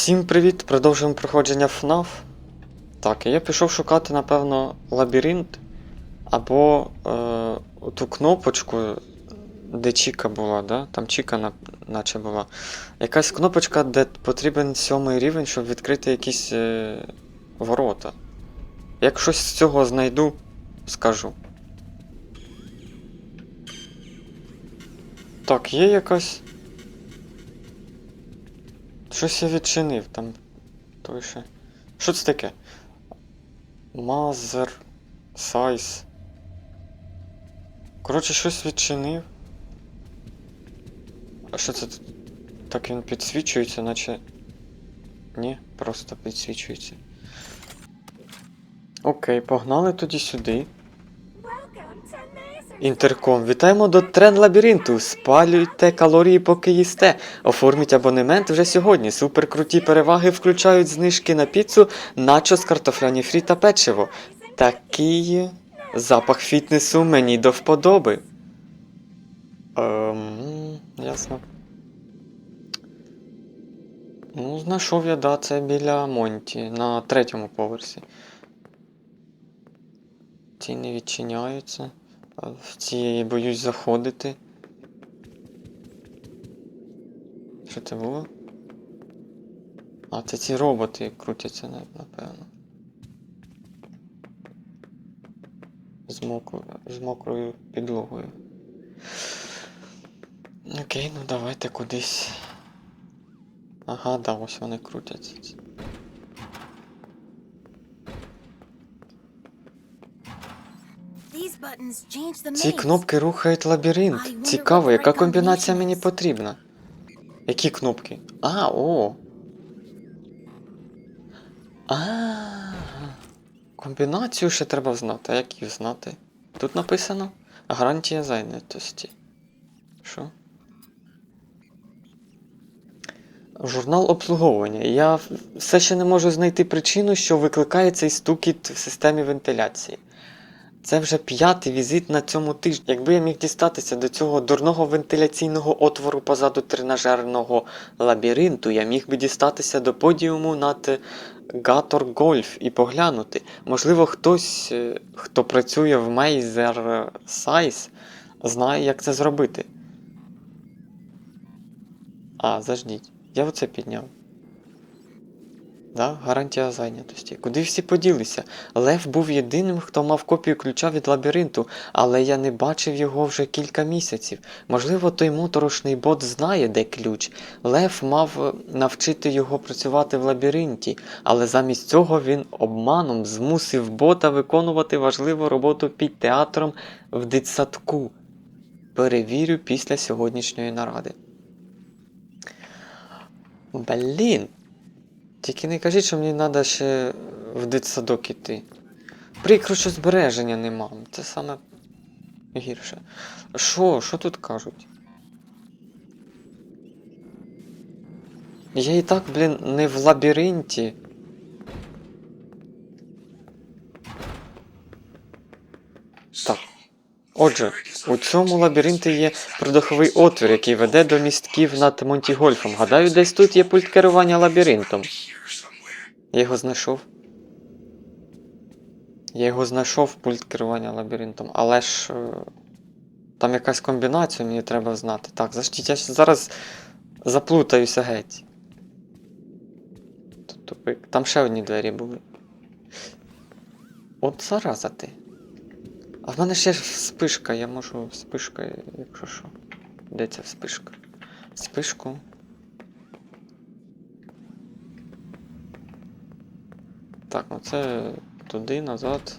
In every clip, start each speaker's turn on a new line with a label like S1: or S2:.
S1: Всім привіт! Продовжуємо проходження FNAF. Так, я пішов шукати, напевно, лабіринт або е, ту кнопочку, де Чіка була, да? Там Чіка на, наче була. Якась кнопочка, де потрібен сьомий рівень, щоб відкрити якісь е, ворота. Як щось з цього знайду, скажу. Так, є якась. Щось я відчинив там. Той ще. Що це таке? Мазер. Сайз. Коротше, щось відчинив. А що це тут? Так він підсвічується, наче. Ні, просто підсвічується. Окей, погнали тоді сюди. Інтерком. Вітаємо до трен лабіринту. Спалюйте калорії, поки їсте. Оформіть абонемент вже сьогодні. Суперкруті переваги включають знижки на піцу, начос, картофляні фрі та печиво. Такий запах фітнесу мені до вподоби. Ем, ясно. Ну, знайшов я, да, це біля Монті на третьому поверсі. Ці не відчиняються. В ці я боюсь заходити. Що це було? А, це ці роботи крутяться, напевно. З, мокрою, з мокрою підлогою. Окей, ну давайте кудись. Ага, да, ось вони крутяться. Ці кнопки рухають лабіринт. Цікаво, яка комбінація мені потрібна. Які кнопки? А, о. А. Комбінацію ще треба знати. А як її знати? Тут написано гарантія зайнятості. Що? Журнал обслуговування. Я все ще не можу знайти причину, що викликає цей стукіт в системі вентиляції. Це вже п'ятий візит на цьому тижні. Якби я міг дістатися до цього дурного вентиляційного отвору позаду тренажерного лабіринту, я міг би дістатися до подіуму над Гатор Гольф і поглянути. Можливо, хтось, е, хто працює в Мейзер Сайз, знає, як це зробити. А, заждіть. Я оце підняв. Да, гарантія зайнятості. Куди всі поділися? Лев був єдиним, хто мав копію ключа від лабіринту, але я не бачив його вже кілька місяців. Можливо, той моторошний бот знає, де ключ. Лев мав е, навчити його працювати в лабіринті, але замість цього він обманом змусив бота виконувати важливу роботу під театром в дитсадку. Перевірю після сьогоднішньої наради. Блін. Тільки не кажіть, що мені треба ще в дитсадок іти. Прикро, що збереження нема. Це саме гірше. Що? Що тут кажуть? Я і так, блін, не в лабіринті. Так. Отже, у цьому лабіринті є продоховий отвір, який веде до містків над Монтігольфом. Гадаю, десь тут є пульт керування лабіринтом. Я його знайшов. Я його знайшов пульт керування лабіринтом, але ж. е, Там якась комбінація мені треба знати. Так, заждіть, я зараз заплутаюся геть. Тут тупик. Там ще одні двері були. От зараза ти. А в мене ще ж вспишка, я можу вспишка, якщо що. Де ця вспишка? Вспишку. Так, ну це туди, назад.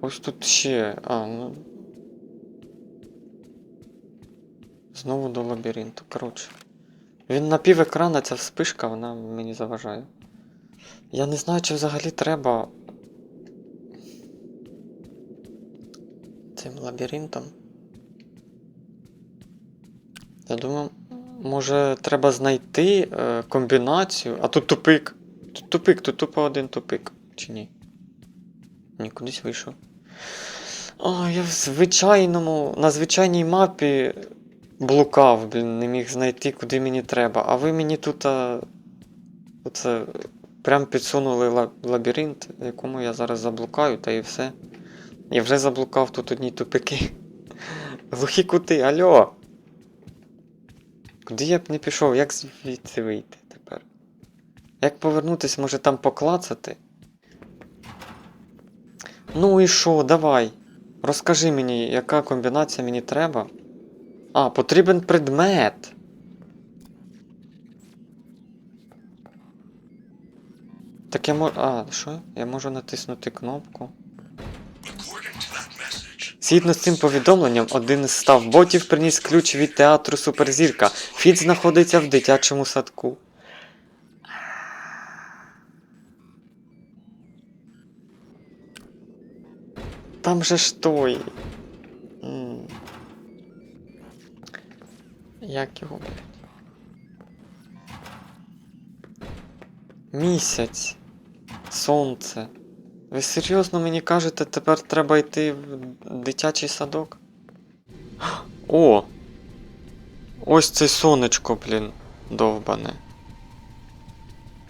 S1: Ось тут ще. А, ну. Знову до лабіринту. Коротше. Він на пів екрана, ця вспишка, вона мені заважає. Я не знаю, чи взагалі треба цим лабіринтом. Я думаю, може треба знайти е, комбінацію. А тут тупик. Тут тупик, тут тупо один тупик. Чи ні? Ні, кудись вийшов. О, я в звичайному, на звичайній мапі блукав, блін, не міг знайти, куди мені треба. А ви мені тут а, Оце прям підсунули лабіринт, якому я зараз заблукаю, та і все. Я вже заблукав тут одні тупики. Глухі кути, альо! Куди я б не пішов, як звідси вийти тепер? Як повернутись, може там поклацати? Ну і що, давай. Розкажи мені, яка комбінація мені треба. А, потрібен предмет. Так я можу. А, що? Я можу натиснути кнопку. Згідно з цим повідомленням, один із став ботів приніс ключ від театру Суперзірка. Фіт знаходиться в дитячому садку. Там же ж той. Як його? Місяць. Сонце. Ви серйозно мені кажете, тепер треба йти в дитячий садок? О! Ось це сонечко, блін, довбане.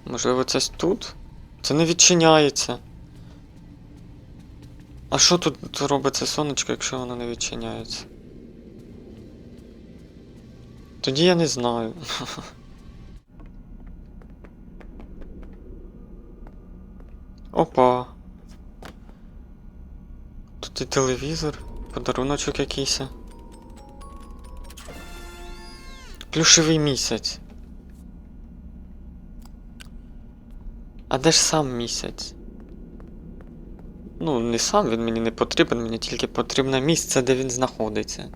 S1: Можливо, це тут? Це не відчиняється. А що тут робить це сонечко, якщо воно не відчиняється? Тоді я не знаю. Опа. І телевізор, подаруночок якийсь. Плюшевий місяць. А де ж сам місяць? Ну, не сам він мені не потрібен, мені тільки потрібне місце, де він знаходиться.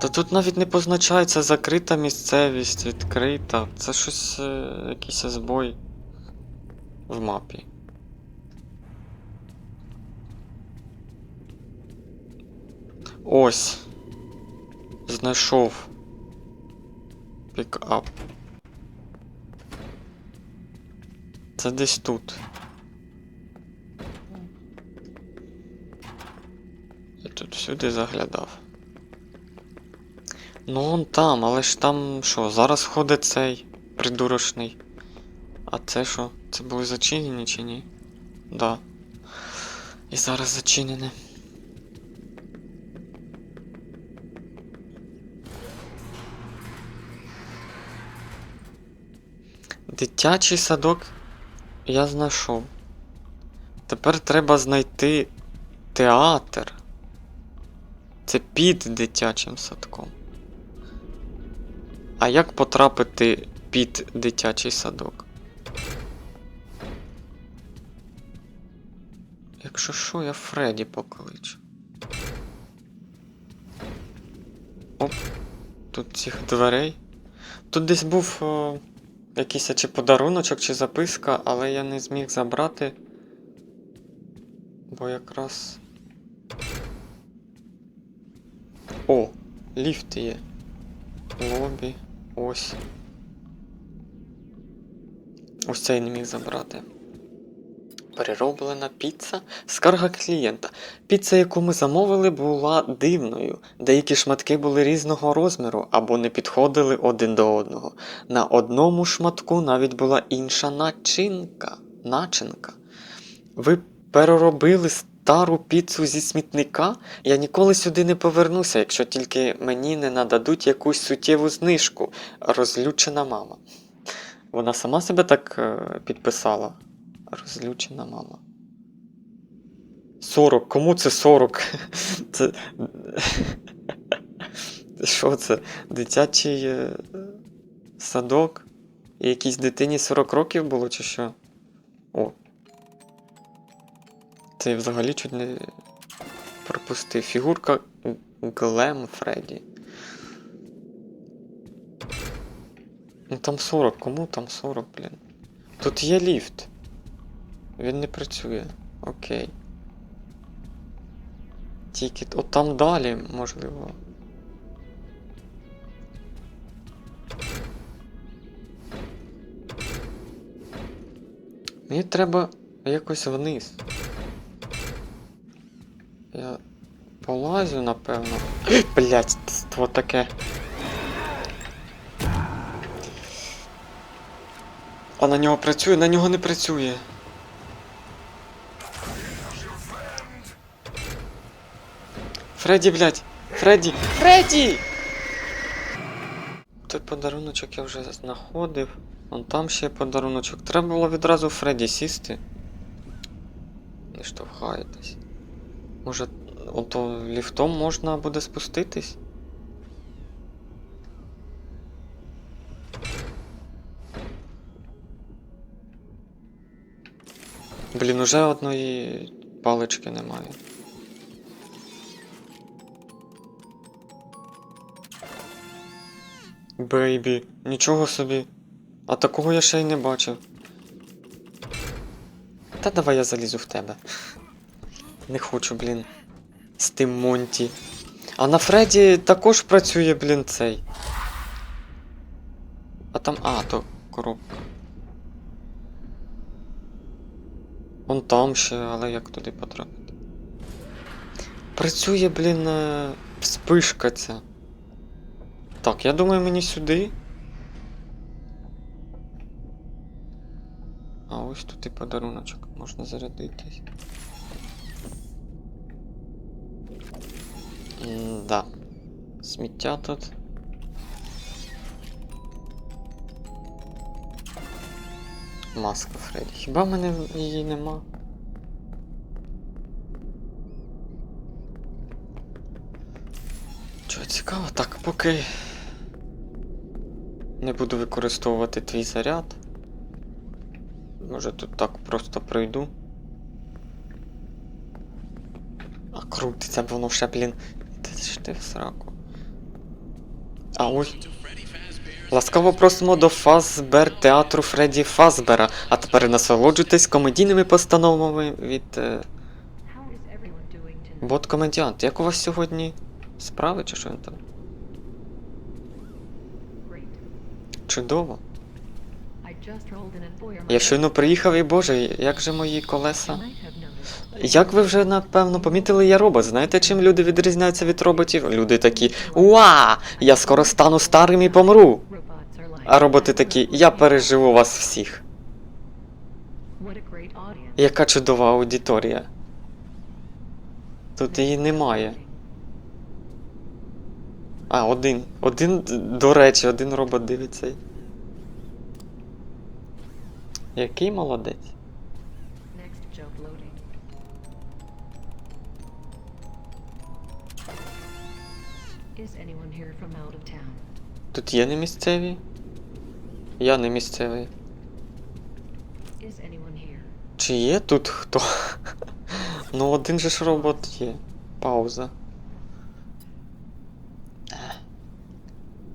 S1: Та тут навіть не позначається закрита місцевість, відкрита. Це щось е, якийсь збой в мапі. Ось. Знайшов. Пікап. Це десь тут. Я тут всюди заглядав. Ну он там, але ж там що, зараз ходить цей придурочний. А це що? Це були зачинені чи ні? Да. І зараз зачинене. Дитячий садок я знайшов. Тепер треба знайти театр. Це під дитячим садком. А як потрапити під дитячий садок? Якщо що, я Фредді покличу. Оп, тут цих дверей. Тут десь був о, якийсь чи подаруночок, чи записка, але я не зміг забрати. Бо якраз. О, ліфт є. Лобі. Ось. Ось цей не міг забрати. Перероблена піца. Скарга клієнта. Піца, яку ми замовили, була дивною. Деякі шматки були різного розміру або не підходили один до одного. На одному шматку навіть була інша начинка. Начинка. Ви переробили стару піцу зі смітника? Я ніколи сюди не повернуся, якщо тільки мені не нададуть якусь суттєву знижку. Розлючена мама. Вона сама себе так е, підписала. Розлючена мама. 40. Кому це 40? Це. Що це? Дитячий е, садок? І якійсь дитині 40 років було, чи що? О. Це взагалі чуть не пропустив. Фігурка Глем Фредді. Ну там 40, кому там 40, блін? Тут є ліфт. Він не працює. Окей. Тільки от там далі, можливо. Мені треба якось вниз. Я полазю, напевно. Блять, що таке. А на нього працює, на нього не працює. Фредді, блядь! Фредді! Фредді! Той подаруночок я вже знаходив. Вон там ще є подаруночок. Треба було відразу Фредді сісти. Не штовхаєтесь. Може, ото ліфтом можна буде спуститись? Блін, уже одної палички немає. Бейбі, нічого собі. А такого я ще й не бачив. Та давай я залізу в тебе. Не хочу, блін. З тим Монті. А на Фредді також працює, блін, цей. А там. А, то коробка. Он там ще, але як туди потрапити? Працює, блін, е, вспишка ця. Так, я думаю, мені сюди. А ось тут і подаруночок можна зарядитись. Да. Сміття тут. Маска Фредді. Хіба в мене її нема? Чого цікаво? Так, поки не буду використовувати твій заряд. Може тут так просто пройду. А крутиться б воно ще, блін. Ти ж ти в сраку. А ой. Ласкаво просимо до Фазбер театру Фредді Фазбера. А тепер насолоджуйтесь комедійними постановами від. Е...
S2: How is everyone doing tonight?
S1: Бот комедіант. Як у вас сьогодні справи чи що він там? Чудово. Я щойно приїхав і боже, як же мої колеса? Як ви вже напевно помітили, я робот. Знаєте, чим люди відрізняються від роботів? Люди такі Уа! Я скоро стану старим і помру. А роботи такі, я переживу вас всіх. Яка чудова аудиторія. Тут її немає. А, один. Один, до речі, один робот дивиться. Який молодець. Тут є не місцеві? Я не місцевий. Чи є тут хто? ну, один же ж робот є. Пауза. Е. Е,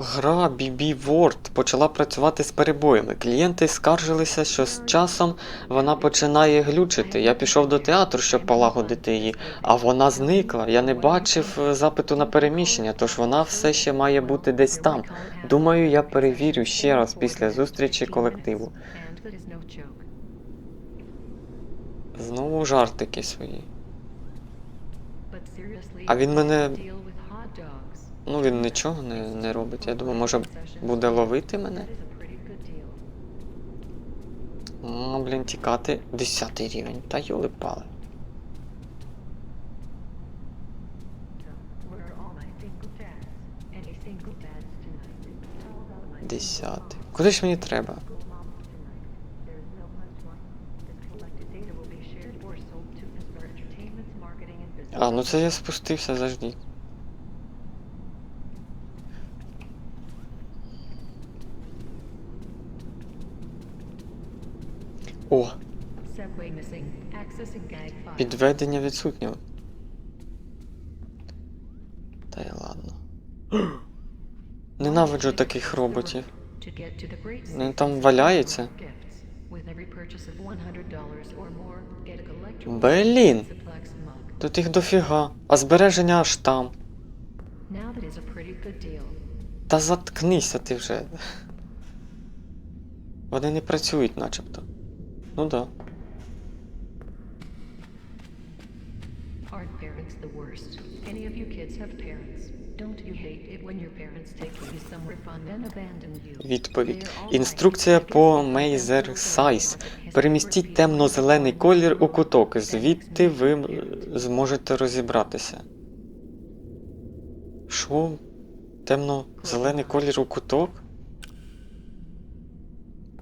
S1: Гра BB Word почала працювати з перебоями. Клієнти скаржилися, що з часом вона починає глючити. Я пішов до театру, щоб полагодити її, а вона зникла. Я не бачив е, запиту на переміщення, тож вона все ще має бути десь там. Думаю, я перевірю ще раз після зустрічі колективу. Знову жартики свої. А він мене. Ну він нічого не, не робить. Я думаю, може буде ловити мене. Ну, блін, тікати. Десятий рівень. Та йоли пали. Десятий. Куди ж мені треба? А, ну це я спустився, заждіть. О, підведення відсутнього. Та й ладно. Ненавиджу таких роботів.
S2: City
S1: там валяється.
S2: gifts. With every purchase of $100 or more, get a collectible
S1: Блін, тут їх дофіга. А збереження аж там. Та заткнися ти вже. Вони не працюють начебто. Ну да.
S2: Aren't parents the worst? Any of you kids have parents? Don't you hate it when your parents take you somewhere fun and abandon you?
S1: Відповідь. Інструкція по Мейзер Сайз. Перемістіть темно-зелений колір у куток, звідти ви зможете розібратися. Що? Темно-зелений колір у куток?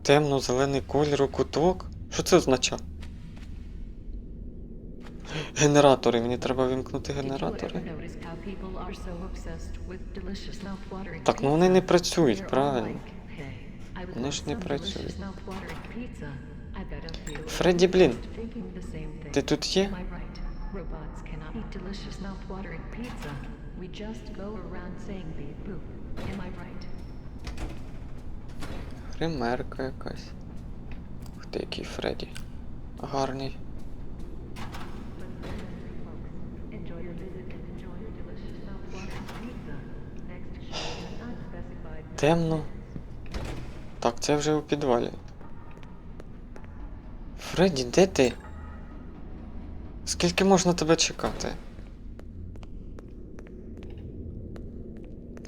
S1: Темно-зелений колір у куток? Що це означає? Генератори, мені треба вимкнути генератори. Так, ну вони не працюють, правильно. Вони ж не працюють. Фредді, блін, ти тут є? Хримерка якась. Ти, який Фредді. Гарний. Темно. Так, це вже у підвалі. Фредді, де ти? Скільки можна тебе чекати?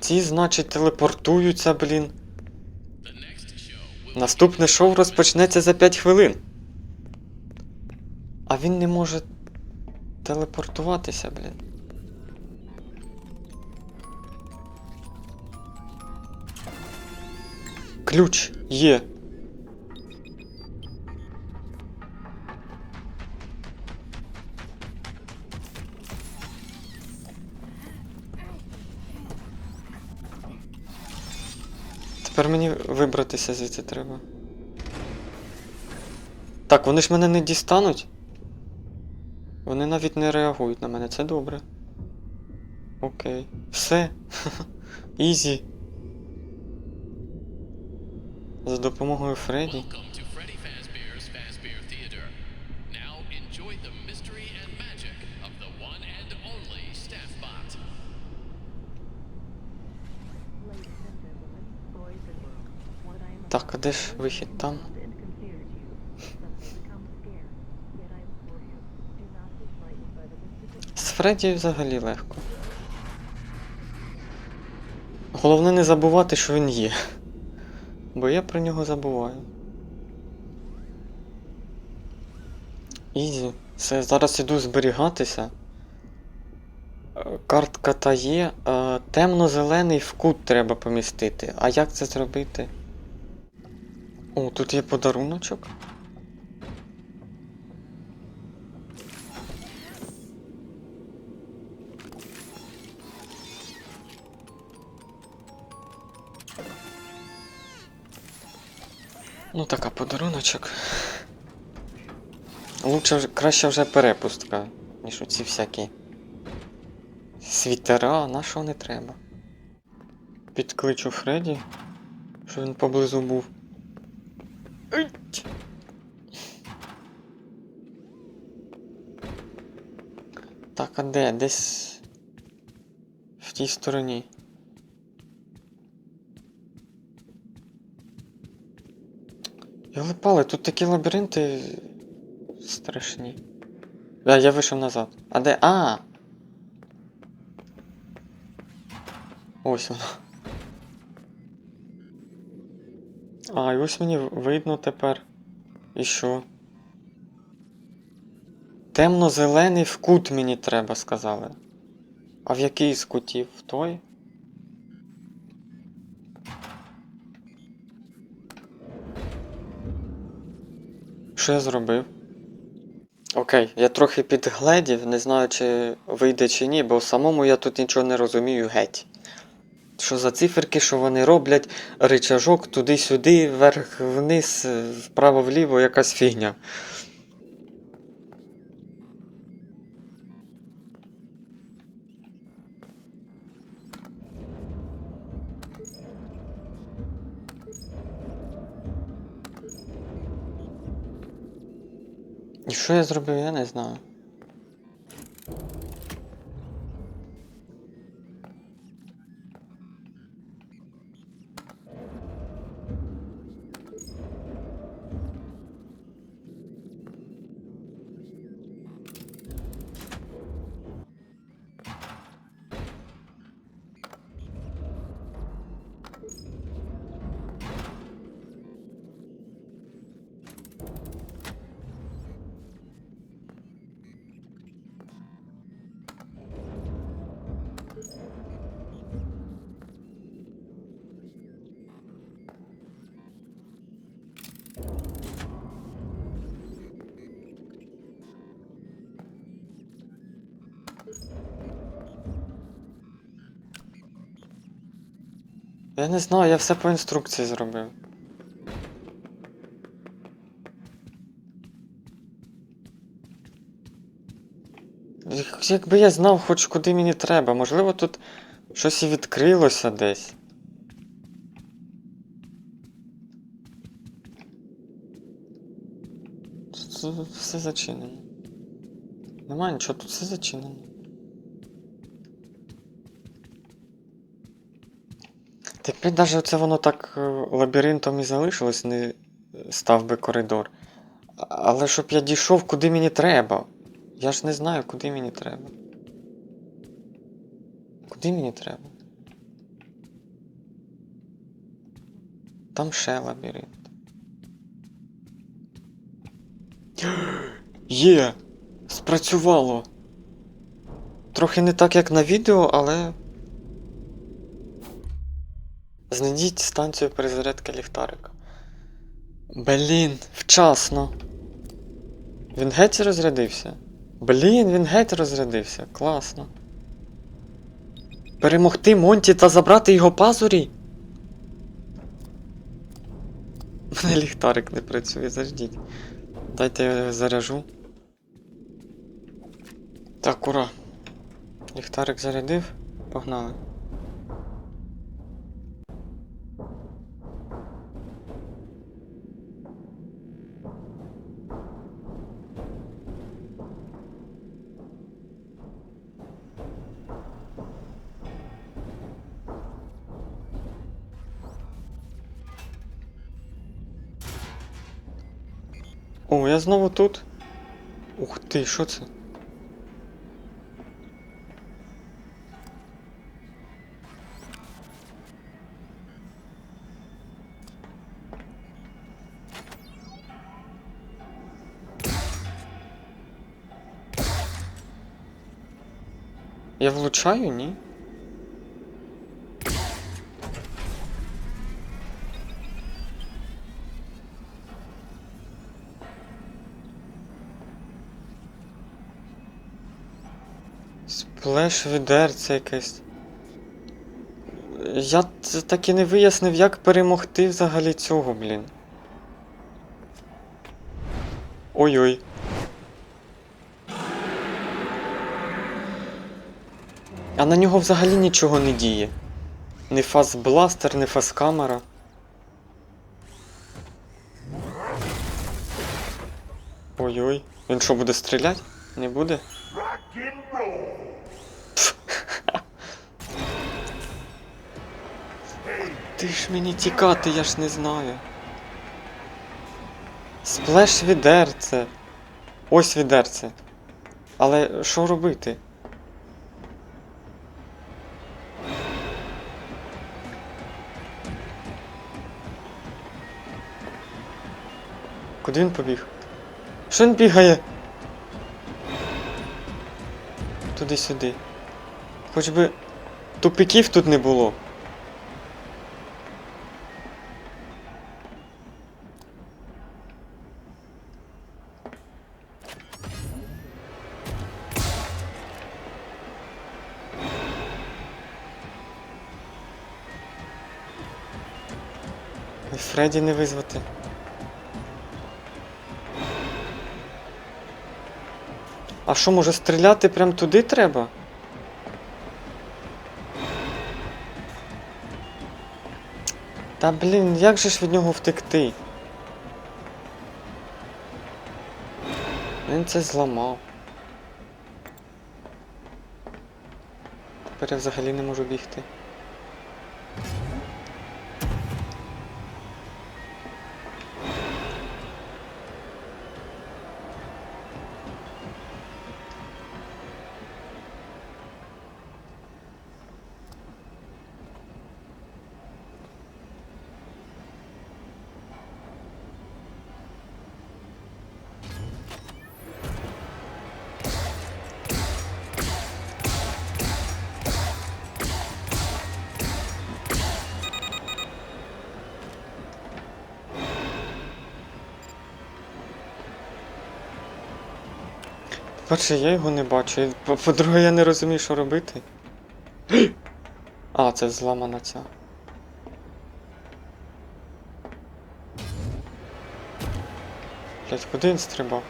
S1: Ці, значить, телепортуються, блін. Наступне шоу розпочнеться за 5 хвилин. А він не може телепортуватися, блін. Ключ є. Тепер мені вибратися звідси треба. Так, вони ж мене не дістануть. Вони навіть не реагують на мене, це добре. Окей. Все. Ізі. За допомогою Фредді. Так, а де ж вихід там? З Фредді взагалі легко. Головне не забувати, що він є. Бо я про нього забуваю. Ізі. Все, зараз іду зберігатися. Картка та є. Е, Темно-зелений в кут треба помістити. А як це зробити? О, тут є подаруночок. Ну така подаруночок. Лучше краще вже перепустка, ніж оці всякі світера, на що не треба. Підкличу Фредді, що він поблизу був. Так, а де? Десь в тій стороні. Йолипали, тут такі лабіринти страшні. Да, я вийшов назад. А де. А! Ось воно. А, і ось мені видно тепер. І що? Темно-зелений в кут мені треба, сказали. А в який з кутів? В той? Що я зробив? Окей, я трохи підгледів, не знаю, чи вийде чи ні, бо самому я тут нічого не розумію геть. Що за циферки, що вони роблять, ричажок туди-сюди, вверх-вниз, е, вправо-вліво, якась фігня. І що я зробив, я не знаю. Я не знаю, я все по інструкції зробив. Якби я знав хоч куди мені треба, можливо тут щось і відкрилося десь. Все зачинено. Нема нічого, тут все зачинено. Тепер навіть оце воно так е, лабіринтом і залишилось, не став би коридор. Але щоб я дійшов, куди мені треба. Я ж не знаю, куди мені треба. Куди мені треба? Там ще лабіринт. Є! Спрацювало! Трохи не так, як на відео, але. Знайдіть станцію перезарядки ліхтарика. Блін, вчасно. Він геть розрядився. Блін, він геть розрядився. Класно. Перемогти Монті та забрати його пазурі. Мене ліхтарик не працює, заждіть. Дайте я його заряжу. Так, ура. Ліхтарик зарядив. Погнали. О, я знову тут. Ух ти, що це? Я влучаю, ні? Сплеш відерце якесь. Я так і не вияснив, як перемогти взагалі цього, блін. Ой-ой. А на нього взагалі нічого не діє. Ні фазбластер, ні фазкамера. Ой-ой. Він що, буде стріляти? Не буде? Ти ж мені тікати, я ж не знаю. Сплеш відерце. Ось відерце. Але що робити? Куди він побіг? Що він бігає? Туди-сюди. Хоч би тупиків тут не було. Фредді не визвати. А що, може стріляти прям туди треба? Та блін, як же ж від нього втекти? Він це зламав. Тепер я взагалі не можу бігти. По-перше, я його не бачу. По-друге, я не розумію, що робити. А, це зламана ця. Блять, куди він стрибав?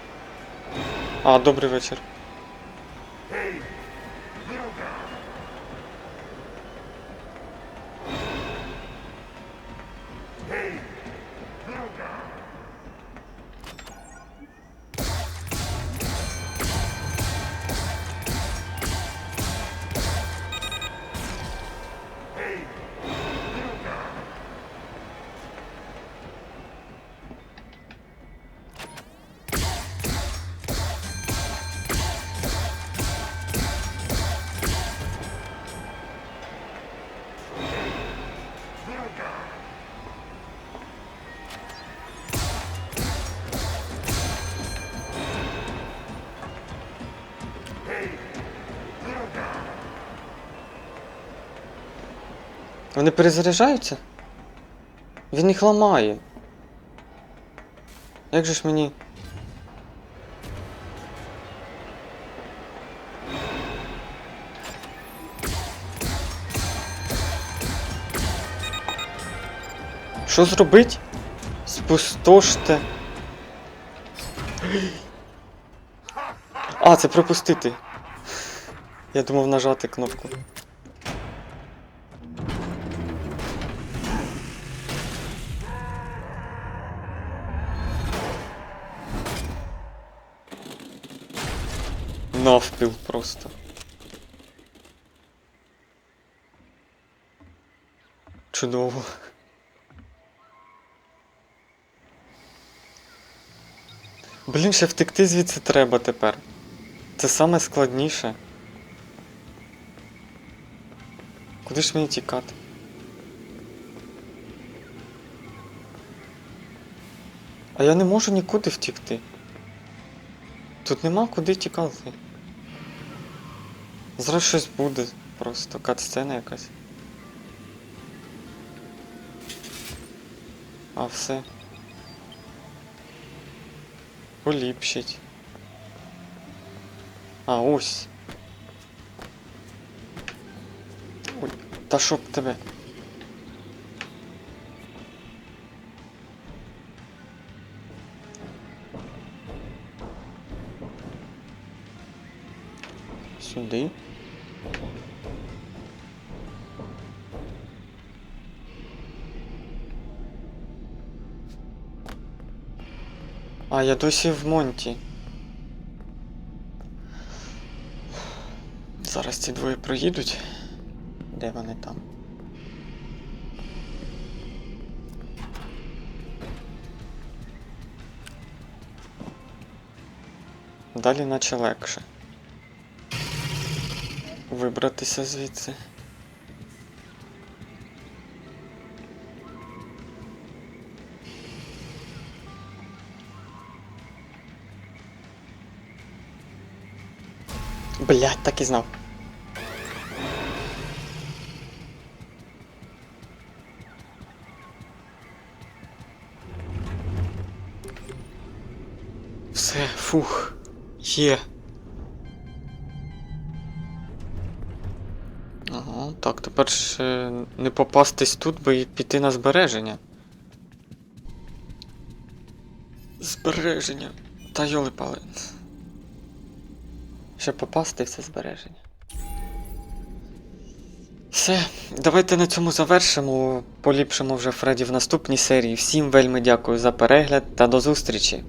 S1: А, добрий вечір. Hey, Вони перезаряджаються? Він їх ламає. Як же ж мені. Що зробить? Спустоште. А, це пропустити. Я думав нажати кнопку. Навпіл просто. Чудово. Блін, ще втекти звідси треба тепер. Це саме складніше. Куди ж мені тікати? А я не можу нікуди втікти. Тут нема куди тікати. Зараз щось буде просто катсцена якась. А все. Поліпшить. А, ось. Ой, та щоб тебе. Сюди. А, я досі в Монті. Зараз ці двоє проїдуть. Де вони там? Далі наче легше. Вибратися звідси. Блять, так і знав. Все, фух, є. Ага, так, тепер ще не попастись тут, бо і піти на збереження. Збереження. Та йоли пали. Ще попасти все збереження. Все, давайте на цьому завершимо. Поліпшимо вже Фредді в наступній серії. Всім вельми дякую за перегляд та до зустрічі!